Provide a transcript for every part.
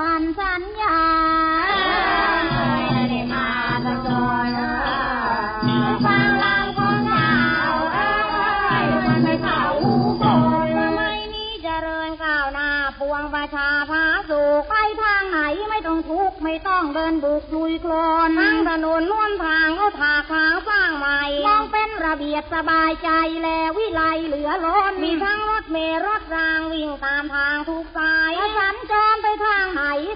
วันสัญญาได้มาตะโกนฟังลำของเจ้าเอ้ยมันไม่เข้าหูโบนไม่นี้เจริญก้าวหน้าปวงประชาพาสุขไปทางไหนไม่ต้องทุกข์ไม่ต้องเดินบุกลุยโคลนทั้งถนนล้วนทางก็ถากทางสร้างใหม่มองเป็นระเบียบสบายใจแลวิไลเหลือล้นมีทั้งรถเมล์รถรางวิ่งตามทางทุกสาย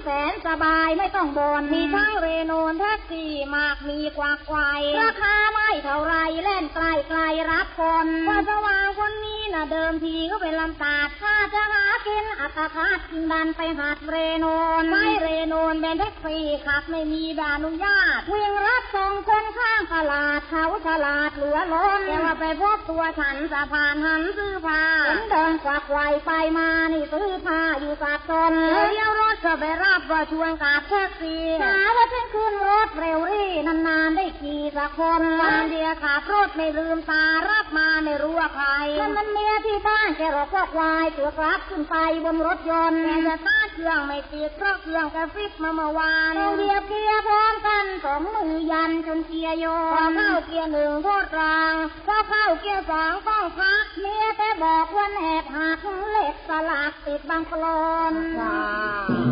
แสนสบายไม่ต้องบนมีทั้งเรโนนแท็กซี่มากมีกวักไกวราคาไม่เท่าไรเล่นไกลไกลรับคนว่าสว่างคนนี้น่ะเดิมทีก็เป็นลำตาดถ้าจะหากินอัตคัดดันไปหัดเรโนนไม่เรโนนเป็นแท็กซี่ขับไม่มีใบอนุญาตวิ่งรับส่งคนข้างตลาดเขาฉลาดเหลือล้นแต่ว่าไปพบตัวฉันสะพานหันซื้อผ้าเห็นเดินกวักไกวไปมานี่ซื้อผ้าอยู่สับสนเลี้ยวรถก็ไปรับว่าชวนกาบแท็กซี่หาว่าฉันขึ้นรถเร็วรี่นานๆได้ขี่สักคนวันเดียวขับรถไม่ลืมตารับมาไม่รู้ว่าใครนั่นมันเมียที่บ้านแกรอกว่าควายตัวกลับขึ้นไปบนรถยนต์แกจะต้านเครื่องไม่ติดเพราะเครื่องกระฟิบมาเมื่อวานเดียบเกียร์พร้อมกันสองมือยันจนเกียร์โยนพอเข้าเกียร์หนึ่งโทษกลางพอเข้าเกียร์สองต้องพักเมียแต่บอกว่าแหกหักเหล็กสลักติดบางกลอน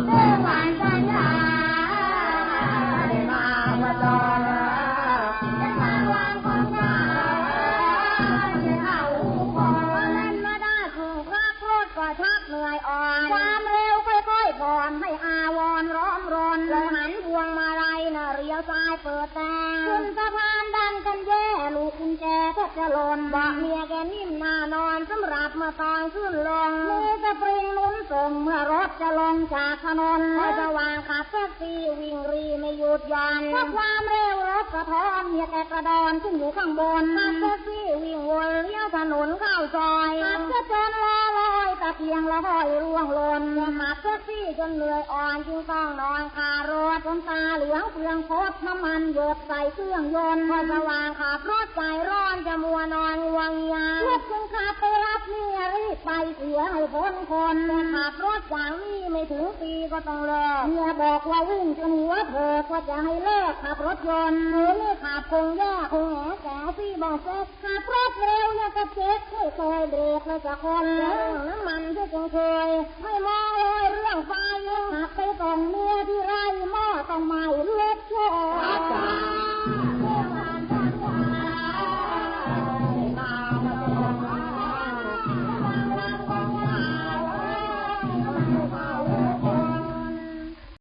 เมื่อวาน กโทษก็ชักเหนื่อยอ่อน ความเร็วค่อยๆผ่อนให้อาวรร้อมรนเลยหันพวงมาลัยน่ะเรียวซ้ายเปิดแต่ขึ้นสะพานดันกันแย่ลูกกุญแจแทบจะหล่นบอกเมียแกนิ่มหน้านอนสำหรับมาตอนขึ้นลงมีสปริงหนุนส่งเมื่อรถจะลงจากถนนพอจะวางขับแท็กซี่วิ่งรีไม่หยุดหย่อนเพราะความเร็วรถสะท้อนเมียแกกระดอนขึ้นอยู่ข้างบนขับแท็กซี่วิ่งวนเลี้ยวถนนเข้าซอยขับจะจนลอลอยตะ เพียงละห้อยร่วงหล่นขับแท็กซี่จนเหนื่อยอ่อนจึงต้องนอนคารถจนตาเหลืองเปลืองโคตรน้ำมันหยดใส่เครื่องยนต์พอสว่างขับรถใจร้อนจะมัวนอนงวงยาเพื่อคุณขับไปรับเมียรีบไปเสียให้พ้นคนขับรถอย่างนี้ไม่ถึงปีก็ต้องเลิกเมียบอกว่าวิ่งจนหัวเถิดว่าจะให้เลิกขับรถยนต์หรือไม่ขับคงแย่คงแหงแสซี่บอกเซ็กขับรถเร็วเนี่ยก็เช็คไม่ เคยเบรกเลยจะคนน้ำมันที่จึงเคยไม่มองเลยเรื่องไฟ